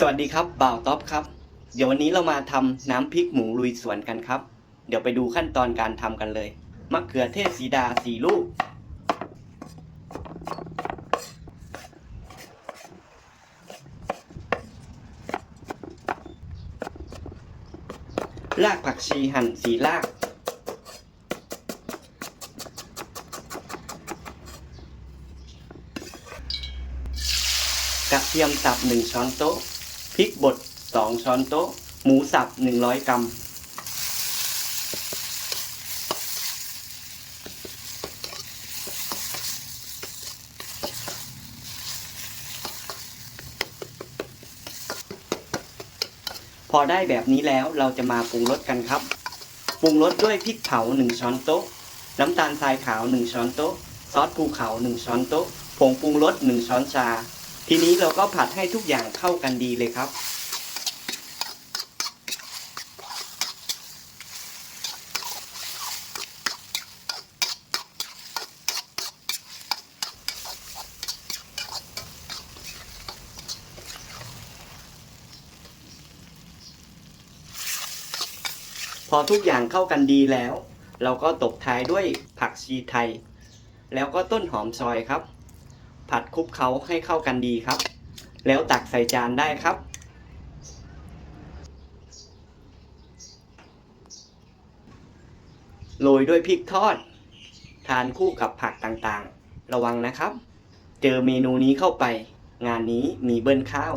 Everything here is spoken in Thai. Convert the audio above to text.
สวัสดีครับบ่าวท็อปครับ เดี๋ยววันนี้เรามาทำน้ำพริกหมูลุยสวนกันครับ เดี๋ยวไปดูขั้นตอนการทำกันเลย มะเขือเทศสีดาสีลูก รากผักชีหั่นสีราก กระเทียมสับ1ช้อนโต๊ะ พริกบด 2 ช้อนโต๊ะ หมูสับ 100 กรัม พอได้แบบนี้แล้วเราจะมาปรุงรสกันครับ ปรุงรสด้วยพริกเผา 1 ช้อนโต๊ะ น้ำตาลทรายขาว 1 ช้อนโต๊ะ ซอสภูเขา 1 ช้อนโต๊ะ ผงปรุงรส 1 ช้อนชา ทีนี้เราก็ผัดให้ทุกอย่างเข้ากันดีเลยครับ พอทุกอย่างเข้ากันดีแล้ว เราก็ตบท้ายด้วยผักชีไทย แล้วก็ต้นหอมซอยครับ ผัดคลุกเคล้าให้เข้ากันดีครับ แล้วตักใส่จานได้ครับ โรยด้วยพริกทอด ทานคู่กับผักต่างๆ ระวังนะครับ เจอเมนูนี้เข้าไป งานนี้มีเบิ้ลข้าว